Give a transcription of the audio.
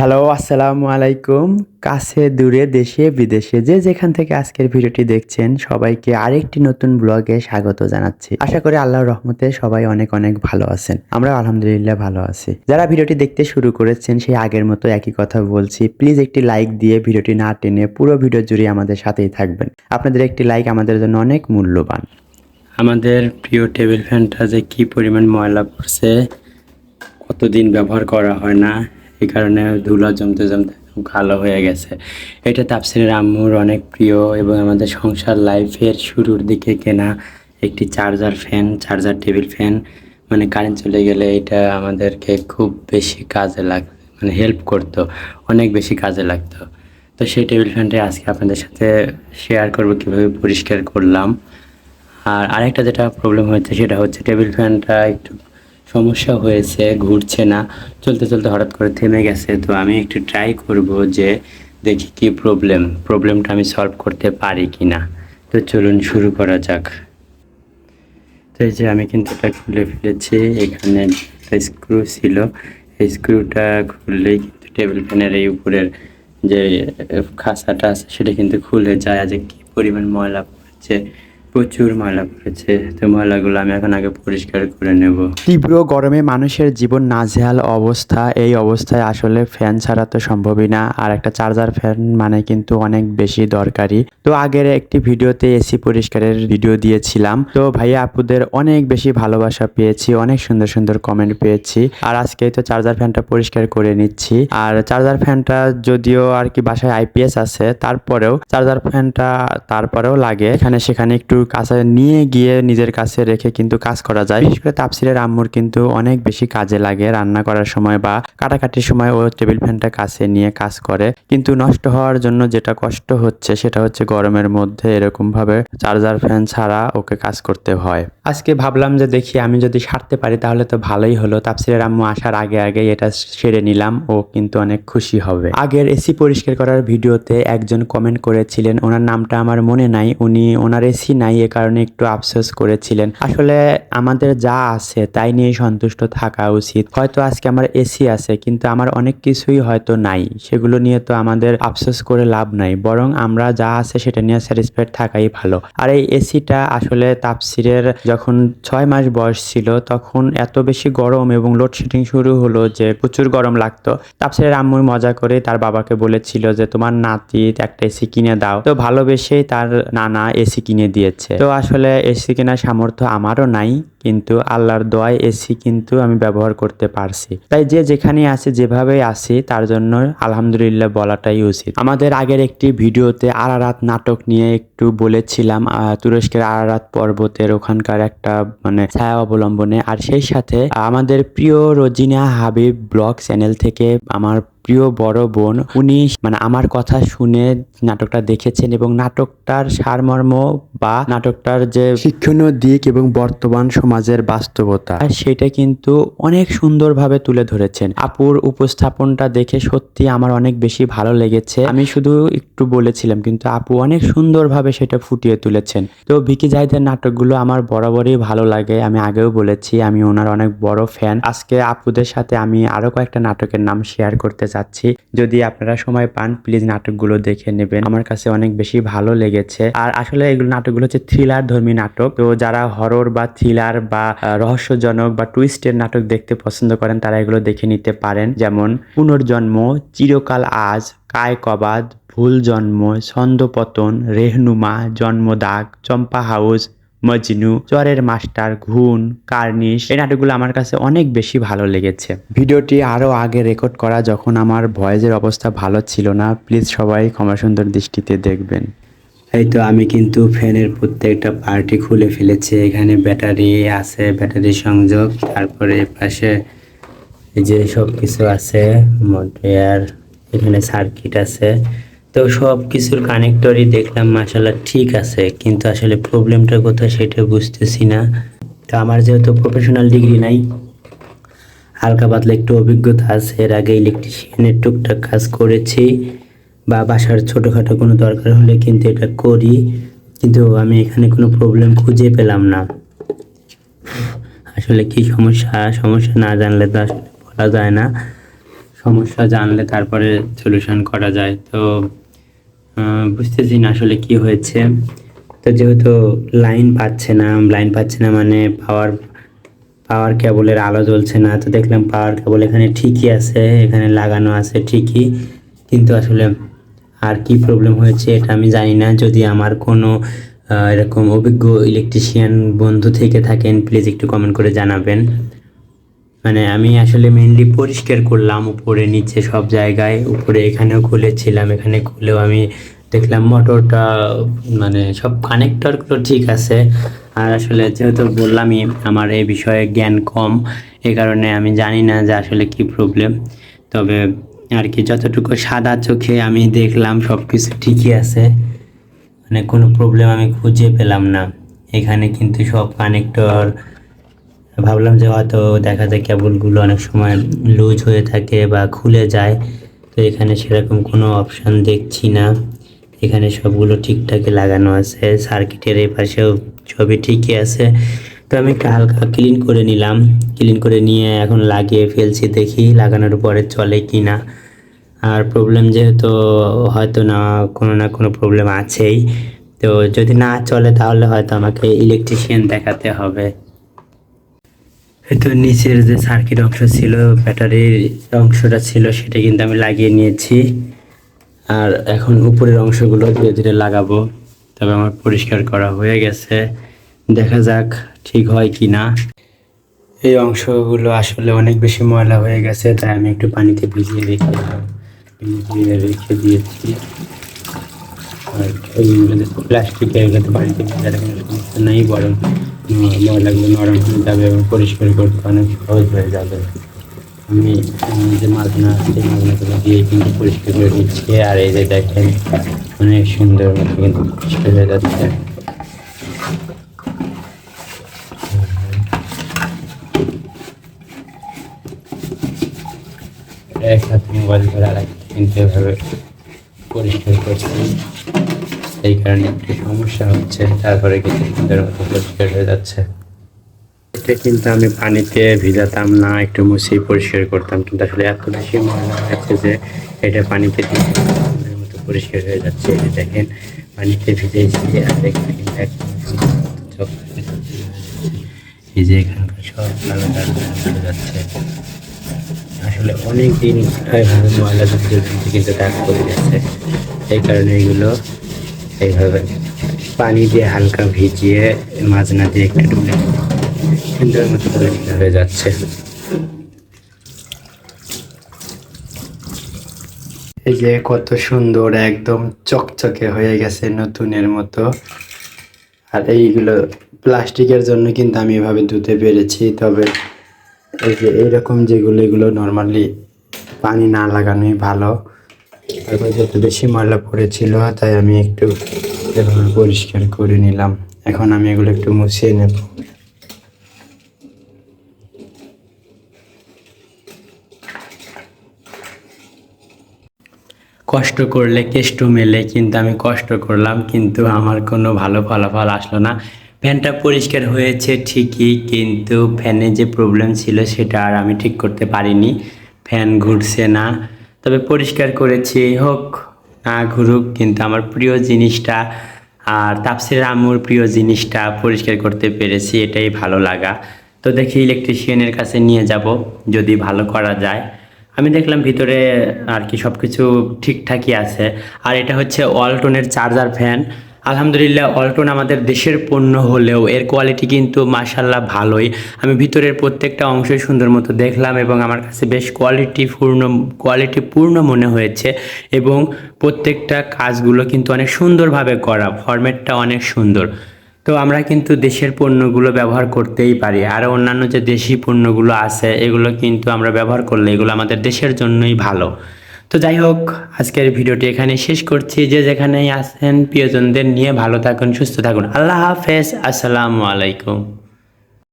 Hello, আসসালামু আলাইকুম। কাছে, দূরে, দেশে, বিদেশে যে যেখান থেকে আজকের ভিডিওটি দেখছেন, সবাইকে আরেকটি নতুন ব্লগে স্বাগত জানাচ্ছি। আশা করি আল্লাহর রহমতে সবাই অনেক অনেক ভালো আছেন। আমরা আলহামদুলিল্লাহ ভালো আছি। যারা ভিডিওটি দেখতে শুরু করেছেন, সেই আগের মতো একই কথা বলছি। প্লিজ একটি লাইক দিয়ে ভিডিওটি না টেনে পুরো ভিডিও জুড়ে আমাদের সাথেই থাকবেন। আপনাদের একটি লাইক আমাদের জন্য অনেক মূল্যবান। আমাদের প্রিয় টেবিল ফ্যানটা যে কি পরিমাণ ময়লা পড়ছে, কতদিন ব্যবহার করা হয় না এই কারণে ধুলা জমতে জমতে কালো হয়ে গেছে। এটা তাপসিরের আম্মুর অনেক প্রিয় এবং আমাদের সংসার লাইফের শুরুর দিকে কেনা একটি charger fan, charger table fan. মানে কারেন্ট চলে গেলে এটা আমাদেরকে খুব বেশি কাজে লাগ মানে হেল্প করতো, অনেক বেশি কাজে লাগতো। তো সেই টেবিল ফ্যানটা আজকে আপনাদের সাথে শেয়ার করব কীভাবে পরিষ্কার করলাম। আর আরেকটা যেটা প্রবলেম হয়েছে সেটা হচ্ছে টেবিল ফ্যানটা একটু সমস্যা হয়েছে, ঘুরছে না। চলতে চলতে হঠাৎ করে থেমে গেছে। তো আমি একটু ট্রাই করব যে দেখি কি প্রবলেম প্রবলেমটা আমি সলভ করতে পারি কি না তো চলুন শুরু করা যাক। তো এই যে আমি কিন্তু এটা খুলে ফেলেছি। এখানে স্ক্রু ছিল। এই স্ক্রুটা খুললেই কিন্তু টেবিল ফ্যানের এই উপরের যে খাঁচাটা আছে, সেটা কিন্তু খুলে যায়। যে কি পরিমাণ ময়লা পড়েছে প্রচুর ময়লা পড়েছে তো ময়লাগুলো আমি এখন আগে পরিষ্কার করে নেব। তীব্র গরমে মানুষের জীবন নাজেহাল অবস্থা। এই অবস্থায় আসলে ফ্যান ছাড়া তো সম্ভবই না। আর একটা চার্জার ফ্যান মানে কিন্তু অনেক বেশি দরকারি। তো আগের একটি ভিডিওতে এসি পরিষ্কারের ভিডিও দিয়েছিলাম। তো ভাইয়া, আপুদের অনেক বেশি ভালোবাসা পেয়েছি, অনেক সুন্দর সুন্দর কমেন্ট পেয়েছি। আর আজকে তো চার্জার ফ্যানটা পরিষ্কার করে নিচ্ছি। আর চার্জার ফ্যানটা যদিও আর কি বাসায় আইপিএস আছে, তারপরেও চার্জার ফ্যানটা তারপরেও লাগে। এখানে সেখানে একটু কাছে নিয়ে গিয়ে নিজের কাছে রেখে কিন্তু কাজ করা যায়। বিশেষ করে তাপসিরের আম্মুর কিন্তু অনেক বেশি কাজে লাগে রান্না করার সময় বা কাটাকাটির সময় ও টেবিল ফ্যানটা কাছে নিয়ে কাজ করে। কিন্তু নষ্ট হওয়ার জন্য যেটা কষ্ট হচ্ছে সেটা হচ্ছে গরমের মধ্যে এরকম ভাবে চার্জার ফ্যান ছাড়া ওকে কাজ করতে হয়। আজকে ভাবলাম যে দেখি আমি যদি সারতে পারি তাহলে তো ভালোই হলো। তাপসিরের আম্মু আসার আগে আগে এটা সেরে নিলাম, ও কিন্তু অনেক খুশি হবে। আগের এসি পরিষ্কার করার ভিডিওতে একজন কমেন্ট করেছিলেন, ওনার নামটা আমার মনে নাই। উনি, ওনার এসি নাই। এ কারণে একটু আফসোস করেছিলেন। আসলে আমাদের যা আছে তাই নিয়ে সন্তুষ্ট থাকা উচিত। হয়তো আজকে আমার এসি আছে, কিন্তু আমার অনেক কিছুই হয়তো নাই। সেগুলো নিয়ে তো আমাদের আফসোস করে লাভ নাই। বরং আমরা যা আছে সেটা নিয়ে স্যাটিসফাইড থাকাই ভালো। আর এই এসিটা আসলে তাপসিরের যখন ছয় মাস বয়স ছিল, তখন এত বেশি গরম এবং লোডশেডিং শুরু হলো যে প্রচুর গরম লাগতো। তাপসিরের আম্মু মজা করে তার বাবাকে বলেছিল যে, তোমার নাতি একটা এসি কিনে দাও। তো ভালোবেসেই তার নানা এসি কিনে দিয়েছে। তো আসলে এসি কেনার সামর্থ্য আমারও নাই। কিন্তু আল্লাহর দোয়ায় এসি কিন্তু আমি ব্যবহার করতে পারছি। তাই যে যেখানে আছে যেভাবে আছি তার জন্য আলহামদুলিল্লাহ বলাটাই উচিত। আমাদের আগের একটি ভিডিওতে আরারাত নাটক নিয়ে একটু বলেছিলাম তুরস্কের আরারাত পর্বতের ওখানকার একটা মানে ছায়া অবলম্বনে। আর সেই সাথে, আমাদের প্রিয় রোজিনা হাবিব ব্লগ চ্যানেল থেকে আমার প্রিয় বড় বোন, উনি মানে আমার কথা শুনে নাটকটা দেখেছেন এবং নাটকটার সারমর্ম বা নাটকটার যে শিক্ষণীয় দিক এবং বর্তমান সমাজের বাস্তবতা। আর সেটা কিন্তু অনেক সুন্দরভাবে তুলে ধরেছেন। আপুর উপস্থাপনটা দেখে সত্যি আমার অনেক বেশি ভালো লেগেছে। আমি শুধু একটু বলেছিলাম, কিন্তু আপু অনেক সুন্দরভাবে সেটা ফুটিয়ে তুলেছেন। তো ভিকি জাহিদের নাটকগুলো আমার বরাবরই ভালো লাগে, আমি আগেও বলেছি, আমি ওনার অনেক বড় ফ্যান। আজকে আপুদের সাথে আমি আরও কয়েকটা নাটকের নাম শেয়ার করতে চাচ্ছি। যদি আপনারা সময় পান, প্লিজ নাটকগুলো দেখে নেবেন। আমার কাছে অনেক বেশি ভালো লেগেছে। আর আসলে এগুলো নাটকগুলো হচ্ছে থ্রিলার ধর্মী নাটক। তো যারা হরর বা থ্রিলার বা রহস্যজনক বা টুইস্টের নাটক দেখতে পছন্দ করেন, তারা এগুলো দেখে নিতে পারেন। যেমন, পুনর্জন্ম, চিরকাল আজ, কায় কবাদ, ভুল জন্ম ছন্দপতন রেহনুমা জন্মদাগ চম্পা হাউস, মজনু চরের মাস্টার ঘুন কার্নিশ। এই নাটকগুলো আমার কাছে অনেক বেশি ভালো লেগেছে। ভিডিওটি আরও আগে রেকর্ড করা, যখন আমার ভয়েজের অবস্থা ভালো ছিল না, প্লিজ সবাই ক্ষমা সুন্দর দৃষ্টিতে দেখবেন। এই তো আমি কিন্তু ফ্যানের প্রত্যেকটা পার্টি খুলে ফেলেছি। এখানে ব্যাটারি আছে ব্যাটারি সংযোগ, তারপরে পাশে এই যে সব কিছু আছে মোটর এখানে সার্কিট আছে। তো সব কিছুর কানেক্টরই দেখলাম মাসাল্লাহ ঠিক আছে, কিন্তু আসলে প্রবলেমটা কোথায় সেটা বুঝতেছি না। তো আমার যেহেতু প্রফেশনাল ডিগ্রি নাই, হালকা পাতলা একটু অভিজ্ঞতা আছে, এর আগে ইলেকট্রিশিয়ানের টুকটাক কাজ করেছি। বা বাসার ছোটোখাটো কোনো দরকার হলে কিন্তু এটা করি, কিন্তু আমি এখানে কোনো প্রবলেম খুঁজে পেলাম না। আসলে কি সমস্যা? সমস্যা না জানলে তো আসলে বলা যায় না। সমস্যা জানলে তারপরে সলিউশন করা যায়। তো বুঝতেছি না আসলে কি হয়েছে। তো যেহেতু লাইন পাচ্ছে না লাইন পাচ্ছে না মানে পাওয়ার পাওয়ার কেবলের আলো জ্বলছে না। তো দেখলাম পাওয়ার কেবল এখানে ঠিকই আছে, এখানে লাগানো আছে ঠিকই। কিন্তু আসলে আর কি প্রবলেম হয়েছে এটা আমি জানি না। যদি আমার কোনো এরকম অভিজ্ঞ ইলেকট্রিশিয়ান বন্ধু থেকে থাকেন প্লিজ একটু কমেন্ট করে জানাবেন। মানে আমি আসলে মেনলি পরিষ্কার করলাম উপরে, নিচে সব জায়গায়। উপরে এখানেও খুলেছিলাম, এখানে খুলেও আমি দেখলাম মোটরটা মানে সব কানেক্টরগুলো ঠিক আছে। আর আসলে যেহেতু বললামই আমার এই বিষয়ে জ্ঞান কম এই কারণে আমি জানি না যে আসলে কি প্রবলেম তবে আর কি, যতটুকু সাদা চোখে আমি দেখলাম সব কিছু ঠিকই আছে। মানে কোনো প্রবলেম আমি খুঁজে পেলাম না। এখানে কিন্তু সব কানেক্টর ভাবলাম যে হয়তো দেখা যায় কেবলগুলো অনেক সময় লুজ হয়ে থাকে বা খুলে যায়। তো এখানে সেরকম কোনো অপশান দেখছি না। এখানে সবগুলো ঠিকঠাকই লাগানো আছে। সার্কিটের এই পাশেও সবই ঠিকই আছে। তো আমি একটু হালকা ক্লিন করে নিলাম। ক্লিন করে নিয়ে এখন লাগিয়ে ফেলছি দেখি লাগানোর পরে চলে কি না আর প্রবলেম যেহেতু হয়তো না, কোনো না কোনো প্রবলেম আছেই। তো যদি না চলে তাহলে হয়তো আমাকে ইলেকট্রিশিয়ান দেখাতে হবে। তো নিচের যে সার্কিট অংশ ছিল ব্যাটারির অংশটা ছিল, সেটা কিন্তু আমি লাগিয়ে নিয়েছি। আর এখন উপরের অংশগুলো ধীরে ধীরে লাগাবো। তবে আমার পরিষ্কার করা হয়ে গেছে। দেখা যাক ঠিক হয় কি না। এই অংশগুলো আসলে অনেক বেশি ময়লা হয়ে গেছে, তাই আমি একটু পানিতে ভিজিয়ে রেখে ভিজিয়ে রেখে দিয়েছি। আর এইগুলো যে প্লাস্টিক এগুলোতে পানিতে ভেজার কোনো সমস্যা নেই, বরং ময়লাগুলো নরম হয়ে যাবে এবং পরিষ্কার করতে অনেক সহজ হয়ে যাবে। আমি যে আছে সেই মাছনাগুলো দিয়ে কিন্তু পরিষ্কার করে দিচ্ছি। আর এই যে দেখেন, অনেক সুন্দর কিন্তু পরিষ্কার হয়ে যাচ্ছে। মোবাইল আর কিন্তু এভাবে পরিষ্কার করছি, এই কারণে একটু সমস্যা হচ্ছে। তারপরে কিন্তু সুন্দর মতো পরিষ্কার হয়ে যাচ্ছে। এটা কিন্তু আমি পানিতে ভিজাতাম না, একটু মুছেই পরিষ্কার করতাম। কিন্তু আসলে এত বেশি ময়লা হয়েছে যে এটা পানিতে সুন্দর মতো পরিষ্কার হয়ে যাচ্ছে। যে দেখেন, পানিতে ভিজেছি আর সুন্দর এই যে এখানকার সব কালো কালো যাচ্ছে। আসলে অনেক দিন এইভাবে ময়লা ধুতে কিন্তু দাগ পড়ে গেছে এই কারণে এগুলো এইভাবে পানি দিয়ে হালকা ভিজিয়ে মাজনা দিয়ে একটু ডুলে সুন্দর মতো পরিষ্কার হয়ে যাচ্ছে। এই যে কত সুন্দর একদম চকচকে হয়ে গেছে নতুনের মতো। আর এইগুলো প্লাস্টিকের জন্য কিন্তু আমি এভাবে ধুতে পেরেছি, তবে এই যে এইরকম যেগুলো, এগুলো নর্মালি পানি না লাগানোই ভালো। তারপর যত বেশি ময়লা পড়েছিল, তাই আমি একটু এভাবে পরিষ্কার করে নিলাম। এখন আমি এগুলো একটু মুছিয়ে নেব। কষ্ট করলে কেষ্ট মেলে, কিন্তু আমি কষ্ট করলাম, কিন্তু আমার কোনো ভালো ফলাফল আসলো না। ফ্যানটা পরিষ্কার হয়েছে ঠিকই, কিন্তু ফ্যানে যে প্রবলেম ছিল সেটা আর আমি ঠিক করতে পারিনি। ফ্যান ঘুরছে না। তবে পরিষ্কার করেছি, হোক না ঘুরুক, কিন্তু আমার প্রিয় জিনিসটা আর তাপসির আম্মুর প্রিয় জিনিসটা পরিষ্কার করতে পেরেছি, এটাই ভালো লাগা। তো দেখি ইলেকট্রিশিয়ানের কাছে নিয়ে যাব, যদি ভালো করা যায়। আমি দেখলাম ভিতরে আর কি সব কিছু ঠিকঠাকই আছে। আর এটা হচ্ছে অল্টনের চার্জার ফ্যান আলহামদুলিল্লাহ অল্টন আমাদের দেশের পণ্য হলেও এর কোয়ালিটি কিন্তু মাশাল্লাহ ভালোই। আমি ভিতরের প্রত্যেকটা অংশই সুন্দর মতো দেখলাম এবং আমার কাছে বেশ কোয়ালিটি কোয়ালিটিপূর্ণ কোয়ালিটিপূর্ণ মনে হয়েছে এবং প্রত্যেকটা কাজগুলো কিন্তু অনেক সুন্দরভাবে করা ফরম্যাটটা অনেক সুন্দর। তো আমরা কিন্তু দেশের পণ্যগুলো ব্যবহার করতেই পারি। আর অন্যান্য যে দেশি পণ্যগুলো আছে, এগুলো কিন্তু আমরা ব্যবহার করলে এগুলো আমাদের দেশের জন্যই ভালো। তো যাই হোক, আজকের ভিডিওটি এখানে শেষ করছি। যে যেখানেই আসেন প্রিয়জনদের নিয়ে ভালো থাকুন, সুস্থ থাকুন। আল্লাহ হাফেজ। আসসালামু আলাইকুম।